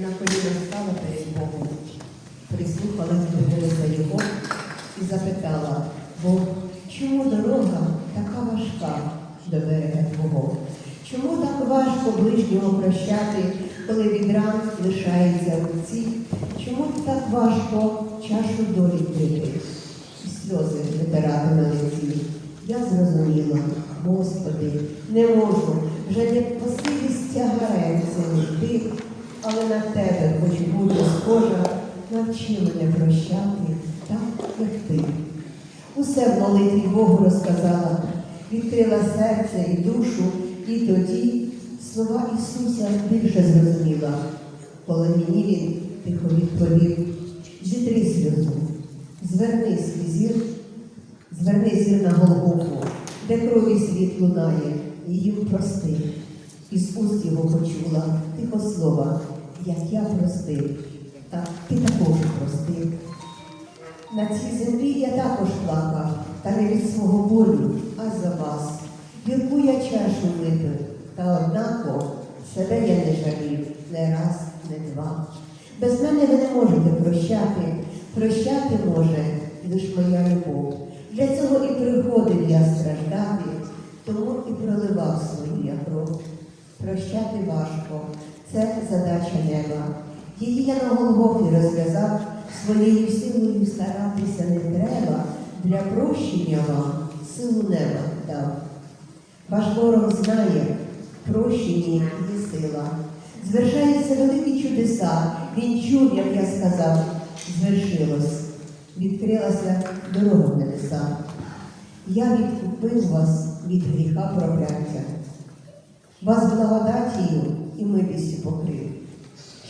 на коліна стала перед Богом, прислухалась до голоса Його і запитала, Бог, чому дорога така важка до берега Твого? Чому так важко ближнього прощати, коли від ран лишається руці? Чому так важко чашу долі пити і сльози витирати на лиці? Я зрозуміла, Господи, не можу вже не по силі з тягарем цим йти, але на тебе хоч бути схожа, навчи мене прощати так, як ти. Усе в молитві Богу розказала, відкрила серце і душу, і тоді слова Ісуса більше зрозуміла. Коли мені він тихо відповів, зітри сльозу, зверни свій зір, зверни зір на Голгофу, де крові світ лунає, їм прости. Із уст його почула тихо слова, як я простив, так ти також простив. На цій землі я також плакав, та не від свого болю, а за вас. Гірку я чашу випив, та однако себе я не жалів не раз, не два. Без мене ви не можете прощати, прощати може лиш моя любов. Для цього і приходив я страждати, тому і проливав свою я кров. Прощати важко, це задача неба. Її я на Голгофі розв'язав, своєю силою старатися не треба, для прощення вам силу неба дав. Ваш ворог знає, прощення є сила. Звершаються великі чудеса. Він чув, як я сказав, звершилось. Відкрилася дорога в небеса. Я відкупив вас від гріха прокляття вас благодатію і милістю покрив,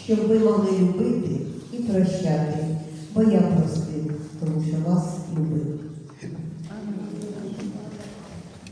щоб ви могли любити і прощати, бо я простив, тому що вас любив.